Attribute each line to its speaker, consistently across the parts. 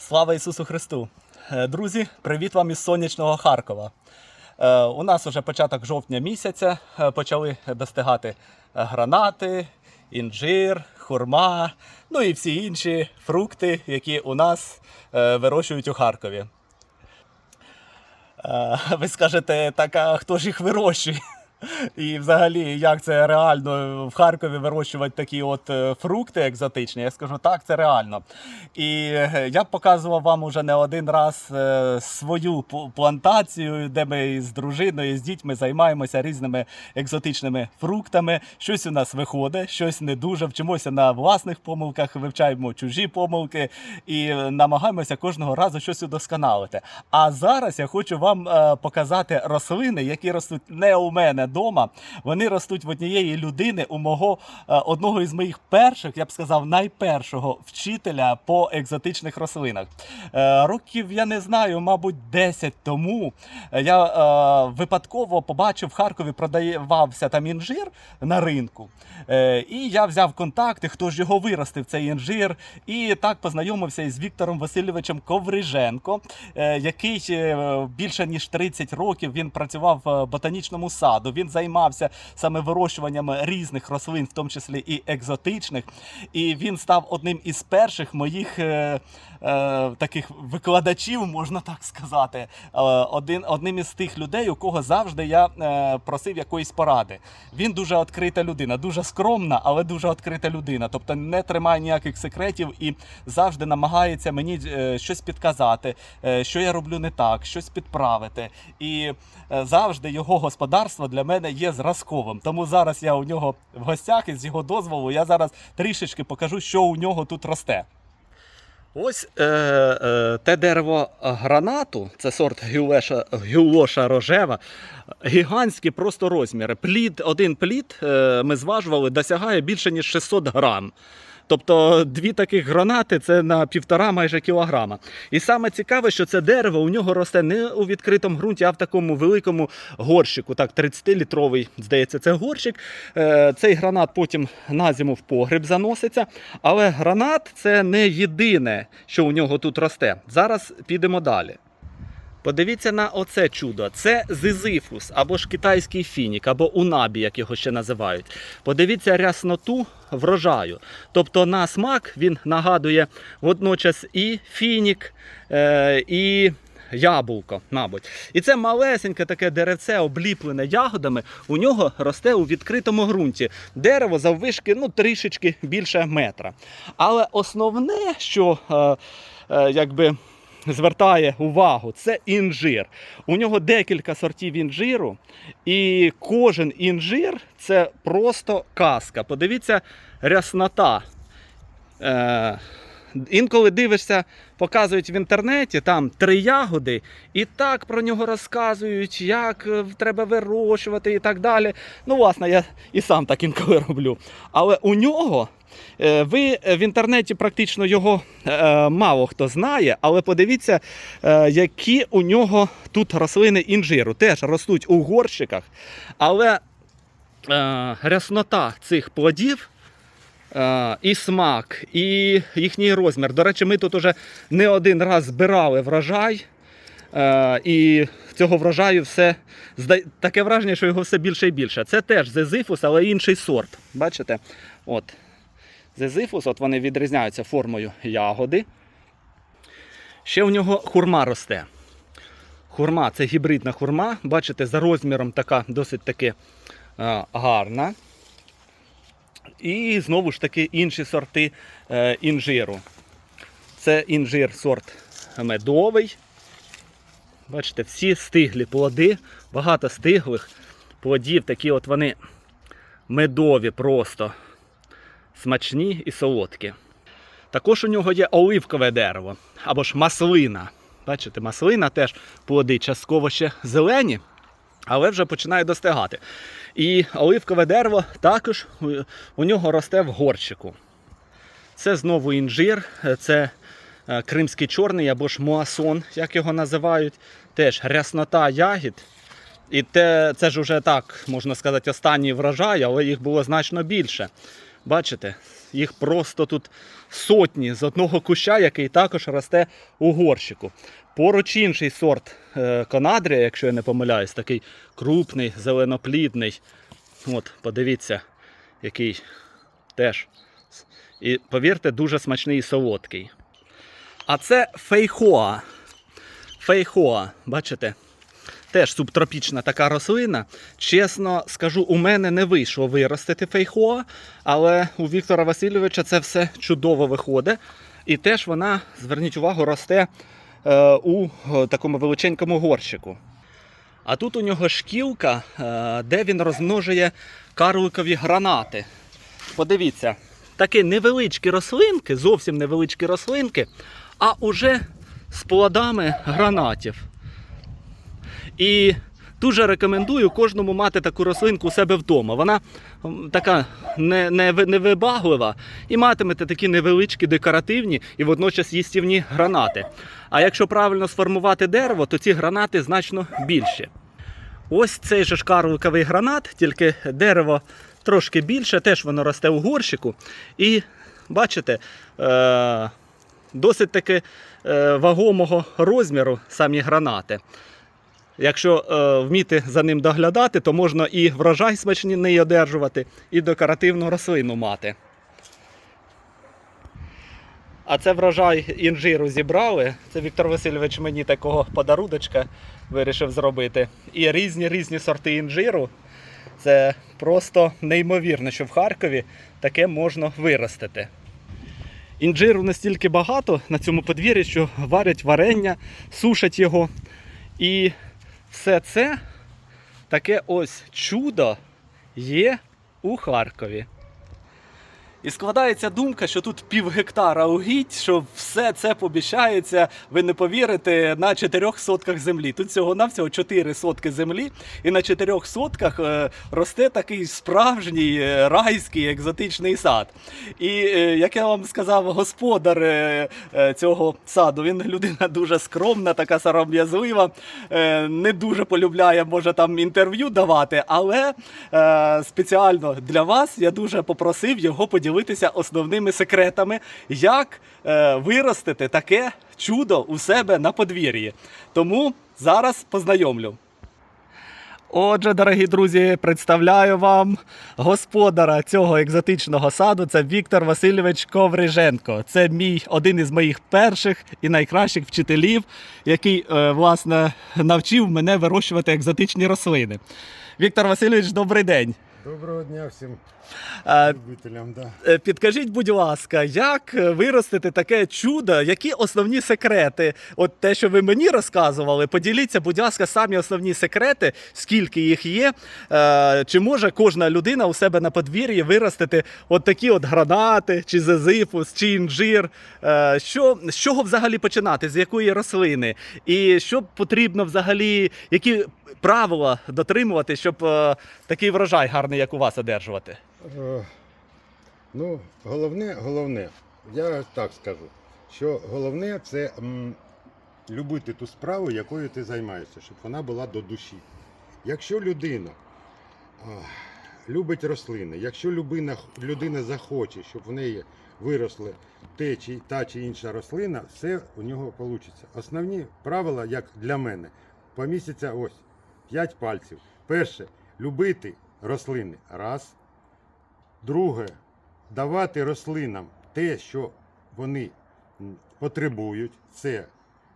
Speaker 1: Слава Ісусу Христу! Е, Друзі, привіт вам із сонячного Харкова. Е, У нас уже початок жовтня місяця е, почали достигати гранати, інжир, хурма, ну і всі інші фрукти, які у нас вирощують у Харкові. Ви скажете, так а хто ж їх вирощує? І взагалі, як це реально в Харкові вирощувати такі от е, фрукти екзотичні? Я скажу, так, це реально. І е, я показував вам уже не один раз е, свою плантацію, де ми з дружиною, з дітьми займаємося різними екзотичними фруктами. Щось у нас виходить, щось не дуже. Вчимося на власних помилках, вивчаємо чужі помилки і намагаємося кожного разу щось удосконалити. А зараз я хочу вам показати рослини, які ростуть не у мене вдома. Вони ростуть в однієї людини, у мого е, одного із моїх перших, я б сказав, найпершого вчителя по екзотичних рослинах. Е, Років я не знаю, мабуть, 10 тому е, я випадково побачив в Харкові продавався там інжир на ринку. І я взяв контакти, хто ж його виростив, цей інжир. І так познайомився із Віктором Васильовичем Ковриженко, який більше ніж 30 років він працював в ботанічному саду. Він займався саме вирощуванням різних рослин, в тому числі і екзотичних. І він став одним із перших моїх е, е, таких викладачів, можна так сказати. Е, один, одним із тих людей, у кого завжди я е, просив якоїсь поради. Він дуже відкрита людина, дуже скромна, але дуже відкрита людина. Тобто не тримає ніяких секретів і завжди намагається мені е, щось підказати, е, що я роблю не так, щось підправити. І завжди його господарство для мене є зразковим. Тому зараз я у нього в гостях і з його дозволу я зараз трішечки покажу, що у нього тут росте. Ось е, е, те дерево гранату, це сорт гюлеша, гюлоша рожева, гігантські просто розміри. Плід, один плід, е, ми зважували, досягає більше ніж 600 грам. Тобто дві таких гранати це на півтора майже кілограма. І саме цікаве, що це дерево у нього росте не у відкритому ґрунті, а в такому великому горщику. Так, 30-літровий, здається, це горщик. Е, Цей гранат потім на зиму в погріб заноситься. Але гранат це не єдине, що у нього тут росте. Зараз підемо далі. Подивіться на оце чудо. Це зизифус, або ж китайський фінік, або унабі, як його ще називають. Подивіться рясноту врожаю. Тобто на смак він нагадує водночас і фінік, е, і яблуко, мабуть. І це малесеньке таке деревце, обліплене ягодами, у нього росте у відкритому ґрунті. Дерево заввишки ну, трішечки більше метра. Але основне, що е, е, якби звертає увагу, це інжир. У нього декілька сортів інжиру, і кожен інжир це просто казка. Подивіться, ряснота. Е, інколи дивишся, показують в інтернеті там три ягоди, і так про нього розказують, як е, треба вирощувати і так далі. Ну, власне, я і сам так інколи роблю. Але у нього. е, Ви в інтернеті практично його е, мало хто знає, але подивіться, е, які у нього тут рослини інжиру. Теж ростуть у горщиках, але е, ряснота цих плодів Е, і смак, і їхній розмір. До речі, ми тут уже не один раз збирали врожай. е, І цього врожаю все таке враження, що його все більше і більше. Це теж зезифус, але інший сорт. Бачите? От. Зезифус, от вони відрізняються формою ягоди. Ще у нього хурма росте. Хурма це гібридна хурма. Бачите, за розміром така досить таки е, гарна. І знову ж таки інші сорти е, інжиру. Це інжир сорт медовий. Бачите, всі стиглі плоди, багато стиглих плодів, такі от вони медові просто смачні і солодкі. Також у нього є оливкове дерево або ж маслина. Бачите, маслина теж плоди частково ще зелені, але вже починає достигати. І оливкове дерево також у- нього росте в горщику. Це знову інжир, це е, кримський чорний або ж муасон, як його називають. Теж ряснота ягід. І те, це ж уже так, можна сказати, останній врожай, але їх було значно більше. Бачите, їх просто тут сотні з одного куща, який також росте у горщику. Поруч інший сорт е, конадрія, якщо я не помиляюсь, такий крупний, зеленоплідний. От, подивіться, який теж. І повірте, дуже смачний і солодкий. А це фейхоа. Фейхоа, бачите? Теж субтропічна така рослина. Чесно скажу, у мене не вийшло виростити фейхоа, але у Віктора Васильовича це все чудово виходить. І теж вона, зверніть увагу, росте е, у е, такому величенькому горщику. А тут у нього шкілка, е, де він розмножує карликові гранати. Подивіться, такі невеличкі рослинки, зовсім невеличкі рослинки, а уже з плодами гранатів. І дуже рекомендую кожному мати таку рослинку у себе вдома. Вона така не, не, ви- невибаглива і матимете такі невеличкі декоративні і водночас їстівні гранати. А якщо правильно сформувати дерево, то ці гранати значно більші. Ось цей же ж карликовий гранат, тільки дерево трошки більше, теж воно росте у горщику. І бачите, е- досить таки е- вагомого розміру самі гранати. Якщо е, вміти за ним доглядати, то можна і врожай смачний одержувати, і декоративну рослину мати. А це врожай інжиру зібрали. Це Віктор Васильович мені такого подаруночка вирішив зробити. І різні різні сорти інжиру. Це просто неймовірно, що в Харкові таке можна виростити. Інжиру настільки багато на цьому подвір'ї, що варять варення, сушать його. І все це таке ось чудо є у Харкові. І складається думка, що тут пів гектара угідь, що все це поміщається, ви не повірите, на 4 сотках землі. Тут всього навсього 4 сотки землі, і на 4 сотках е, росте такий справжній е, райський екзотичний сад. І е, як я вам сказав, господар цього саду, він людина дуже скромна, така сором'язлива, не дуже полюбляє, може там інтерв'ю давати, але спеціально для вас я дуже попросив його поділитися основними секретами, як е, виростити таке чудо у себе на подвір'ї. Тому зараз познайомлю. Отже, дорогі друзі, представляю вам господара цього екзотичного саду. Це Віктор Васильович Ковриженко. Це мій один із моїх перших і найкращих вчителів, який е, власне навчив мене вирощувати екзотичні рослини. Віктор Васильович, добрий день.
Speaker 2: Доброго дня всім любителям. Да.
Speaker 1: Е, Підкажіть, будь ласка, як виростити таке чудо? Які основні секрети? От те, що ви мені розказували, поділіться, будь ласка, самі основні секрети, скільки їх є. Е, Чи може кожна людина у себе на подвір'ї виростити от такі от гранати, чи зазифус, чи інжир? Е, Що, з чого взагалі починати? З якої рослини? І що потрібно взагалі, які правила дотримувати, щоб такий врожай гарний, як у вас, одержувати?
Speaker 2: Е, ну, головне, головне, я так скажу, що головне це м, любити ту справу, якою ти займаєшся, щоб вона була до душі. Якщо людина а, любить рослини, якщо людина, людина захоче, щоб в неї виросли те, чи, та чи інша рослина, все у нього вийде. Основні правила, як для мене, помістяться ось 5 пальців. Перше любити рослини. Раз. Друге, давати рослинам те, що вони потребують. Це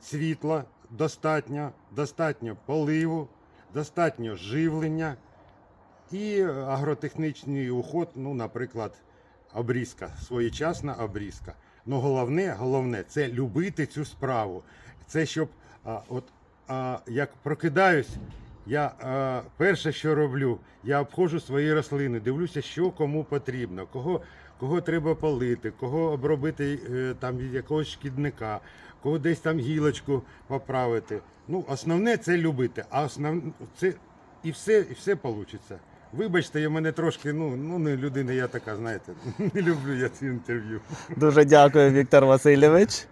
Speaker 2: світла достатньо, достатньо поливу, достатньо живлення і агротехнічний уход, ну, наприклад, обрізка, своєчасна обрізка. Ну, головне, головне це любити цю справу. Це щоб а, от, а, як прокидаюсь, я а, перше, що роблю, я обходжу свої рослини, дивлюся, що кому потрібно, кого, кого треба полити, кого обробити е, там від якогось шкідника, кого десь там гілочку поправити. Ну, основне це любити, а основне це і все, і все вийде. Вибачте, я мене трошки, ну, ну не людина, я така, знаєте, не люблю я ці інтерв'ю.
Speaker 1: Дуже дякую, Віктор Васильович.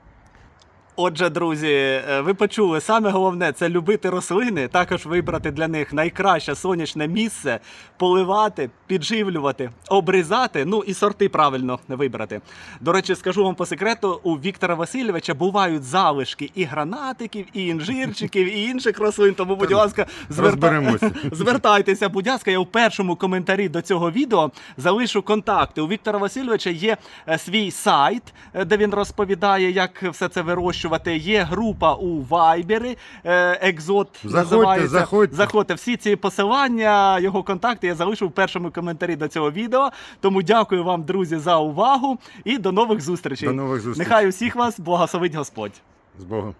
Speaker 1: Отже, друзі, е, ви почули, саме головне це любити рослини, також вибрати для них найкраще сонячне місце, поливати, підживлювати, обрізати, ну і сорти правильно вибрати. До речі, скажу вам по секрету, у Віктора Васильовича бувають залишки і гранатиків, і інжирчиків, і інших рослин. Тому, будь ласка, зверта- Звертайтеся, будь ласка, я у першому коментарі до цього відео залишу контакти. У Віктора Васильовича є е, свій сайт, е, де він розповідає, як все це вирощувати. Є група у Вайбері, е, Екзот
Speaker 2: Заходьте,
Speaker 1: називається.
Speaker 2: заходьте.
Speaker 1: Заходьте. Всі ці посилання, його контакти я залишу в першому коментарі до цього відео. Тому дякую вам, друзі, за увагу і до нових зустрічей.
Speaker 2: До нових зустрічей.
Speaker 1: Нехай усіх вас благословить Господь.
Speaker 2: З Богом.